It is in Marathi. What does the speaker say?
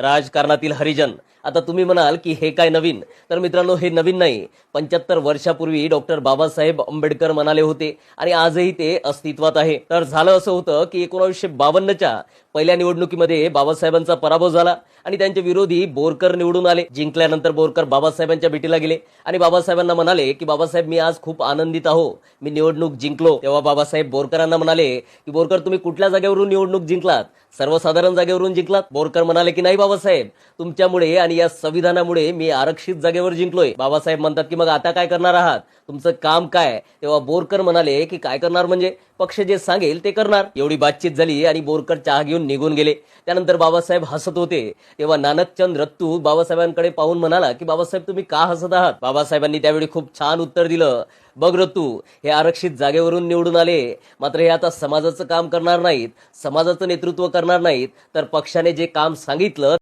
राजकारणातील हरिजन आता तुम्ही म्हणाल की हे काय नवीन? तर मित्रांनो हे नवीन नाही. पंच्याहत्तर वर्षापूर्वी डॉक्टर बाबासाहेब आंबेडकर म्हणाले होते आणि आजही ते अस्तित्वात आहे. तर झालं असं होतं की एकोणीसशे बावन्नच्या पहिल्या निवडणुकीमध्ये बाबासाहेबांचा पराभव झाला आणि त्यांचे विरोधी बोरकर निवडून आले. जिंकल्यानंतर बोरकर बाबासाहेबांच्या भेटीला गेले आणि बाबासाहेबांना म्हणाले की बाबासाहेब मी आज खूप आनंदित आहो. मी निवडणूक जिंकलो. तेव्हा बाबासाहेब बोरकरांना म्हणाले की बोरकर तुम्ही कुठल्या जागेवरून निवडणूक जिंकलात? सर्वसाधारण जागेवरून जिंकलात? बोरकर म्हणाले की नाही बाबासाहेब. तुमच्यामुळे आणि या संविधानामुळे मी आरक्षित जागेवर जिंकलोय. बाबासाहेब म्हणतात की मग आता काय करणार आहात? तुमचं काम काय? तेव्हा बोरकर म्हणाले की काय करणार म्हणजे? पक्ष जे सांगेल ते करणार. एवढी बातचीत झाली आणि बोरकर चहा घेऊन निघून गेले. त्यानंतर बाबासाहेब हसत होते. तेव्हा नानकचंद रत्तू बाबासाहेबांकडे पाहून म्हणाला की बाबासाहेब तुम्ही का हसत आहात? बाबासाहेबांनी त्यावेळी खूप छान उत्तर दिलं. बघ रत्तू हे आरक्षित जागेवरून निवडून आले. मात्र हे आता समाजाचं काम करणार नाहीत. समाजाचं नेतृत्व करणार नाहीत. तर पक्षाने जे काम सांगितलं